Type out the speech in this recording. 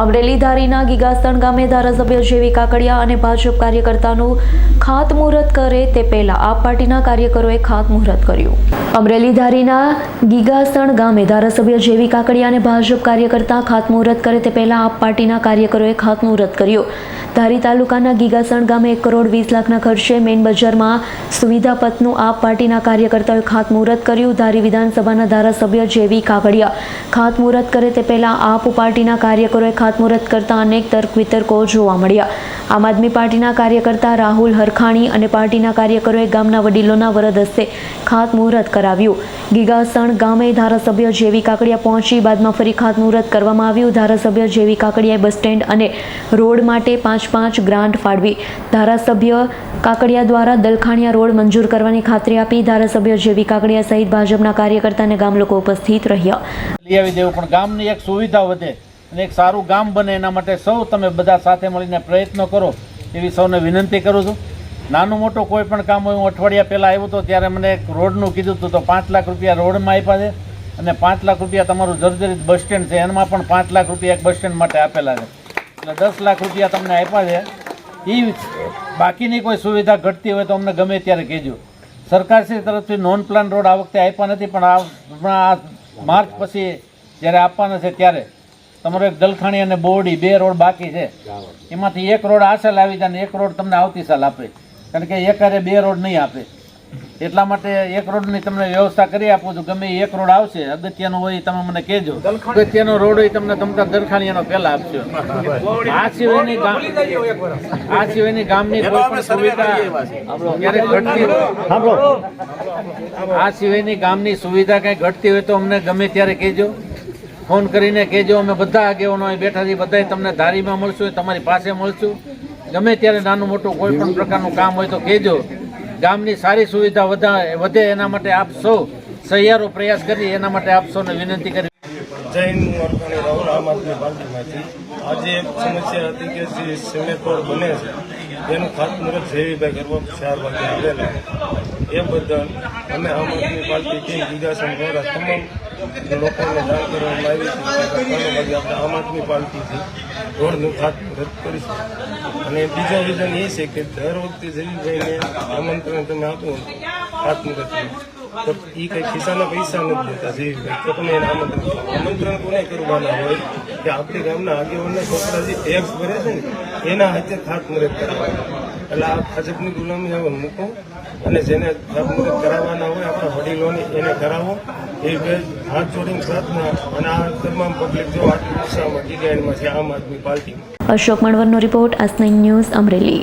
અમરેલી ધારીના ગીગાસણ ગામે ધારાસભ્ય જેવી કાકડિયા અને ભાજપ કાર્યકર્તાનું ખાતમુહૂર્ત કરે તે પહેલા આપ પાર્ટીના કાર્યકરોએ ખાતમુહૂર્ત કર્યું. અમરેલી ધારીના ગીગાસણ ગામે ધારાસભ્ય જેવી કાકડિયા અને ભાજપ કાર્યકર્તા ખાતમુહૂર્ત કરે તે પહેલા આપ પાર્ટીના કાર્યકરોએ ખાતમુહૂર્ત કર્યું. ધારી તાલુકાના ગીગાસણ ગામે એક કરોડ વીસ લાખના ખર્ચે મેઇન બજારમાં સુવિધા પથનું આપ પાર્ટીના કાર્યકર્તાઓએ ખાતમુહૂર્ત કર્યું. ધારી વિધાનસભાના ધારાસભ્ય જેવી કાકડિયા ખાતમુહૂર્ત કરે તે પહેલા આપ પાર્ટીના કાર્યકરોએ ખાતમુહૂર્ત કરતા અનેક તર્ક વિતર્કો જોવા મળ્યા. આમ આદમી પાર્ટીના કાર્યકર્તા રાહુલ હરખાણી અને પાર્ટીના કાર્યકરોએ ગામના વડીલોના વરદ હસ્તે ખાતમુહૂર્ત કરાવ્યું. ગીગાસણ ગામે ધારાસભ્ય જેવી કાકડિયા પહોંચી બાદમાં ફરી ખાતમુહૂર્ત કરવામાં આવ્યું. ધારાસભ્ય જેવી કાકડિયાએ બસ સ્ટેન્ડ અને રોડ માટે પાંચ પાંચ ગ્રાન્ટ ફાળવી. ધારાસભ્ય કાકડિયા દ્વારા દલખાણિયા રોડ મંજૂર કરવાની ખાતરી આપી ધારાસભ્ય જેવી કાકડિયા સહિત ભાજપના કાર્યકર્તા અને ગામ લોકો ઉપસ્થિત રહ્યા. પણ ગામની એક સુવિધા વધે. અને એક સારું ગામ બને એના માટે સૌ તમે બધા સાથે મળીને પ્રયત્નો કરો એવી સૌને વિનંતી કરું છું. નાનું મોટું કોઈ પણ કામ હોય, હું અઠવાડિયા પહેલાં આવ્યો હતો ત્યારે મને એક રોડનું કીધું હતું તો પાંચ લાખ રૂપિયા રોડમાં આપ્યા છે અને પાંચ લાખ રૂપિયા તમારું જર્જરિત બસ સ્ટેન્ડ છે, એમાં પણ પાંચ લાખ રૂપિયા એક બસ સ્ટેન્ડ માટે આપેલા છે. એટલે દસ લાખ રૂપિયા તમને આપ્યા છે. એ બાકીની કોઈ સુવિધા ઘટતી હોય તો અમને ગમે ત્યારે કહેજો. સરકારશ્રી તરફથી નોન પ્લાન રોડ આ વખતે આપ્યા નથી, પણ આ હમણાં આ માર્ચ પછી જ્યારે આપવાના છે ત્યારે તમારો એક દલખાણી અને બોરડી બે રોડ બાકી છે. એમાંથી એક રોડ આ સાલ આવી જાય ને એક રોડ તમને આવતી સાલ આપે. કારણ કે એકારે બે રોડ નહીં આપે. એટલા માટે એક રોડની તમને વ્યવસ્થા કરી આપું છું. ગમે એ એક રોડ આવશે અગત્યનો હોય એ તમે મને કહેજો. અગત્યનો રોડ હોય તમને તમતા દલખાણીયાનો પહેલા આપજો આ સિવાયની ગામ આ સિવાયની ગામની કોઈ પણ સુવિધા ક્યારેક ઘટતી હોય આ સિવાયની ગામની સુવિધા કંઈ ઘટતી હોય તો અમને ગમે ત્યારે કહેજો. ફોન કરીને કહેજો, અમે બધા આગેવાનો બેઠા છીએ બધા તમને ધારીમાં મળશું તમારી પાસે મળશું. ગમે ત્યારે નાનું મોટું કોઈ પણ પ્રકારનું કામ હોય તો કહેજો. ગામની સારી સુવિધા વધા વધે એના માટે આપ સૌ સહિયારો પ્રયાસ કરી, એના માટે આપ સૌને વિનંતી કરી. જય હિન્દ રાહુલ આમ આદમી પાર્ટીમાંથી આજે એક સમસ્યા હતી કે જે સિમેન્ટ બને છે. એનું ખાતમુહૂર્ત જેવીભાઈ કરવા ચાર વાગે આવેલા. એ બદલ અમે આમ આદમી પાર્ટી ટીમ ગીગાસન દ્વારા તમામ લોકોને જાણ કરવામાં આવી છે. આપણે આમ આદમી પાર્ટીથી રોડનું ખાતમુહૂર્ત કરીશું. અને બીજો રીઝન એ છે કે દર વખતે જેવીભાઈને આમંત્રણ તમે આપો ખાતમુહૂર્તનું તો એ કઈ ખિસ્સાના પૈસા નથી દેતા. તો તમે એને આમંત્રણ કરવાના હોય કે આપણી ગામના આગેવાનના છોકરા જે ટેક્સ ભરે છે એના હાથે ખાતમુહૂર્ત કરાવવાના એટલે આ ભાજપની ગુલામી હવે મૂકો અને જેને ખાતમુહૂર્ત કરાવવાના હોય, આપણા વડીલોને એને કરાવો. એ બે હાથ જોડીને પ્રાર્થના અને આ તમામ પબ્લિક જો આટલી ઉત્સાહમાં ડિઝાઇનમાં છે આમ આદમી પાર્ટી. અશોક મણવરનો રિપોર્ટ આસ નાઇન ન્યૂઝ અમરેલી.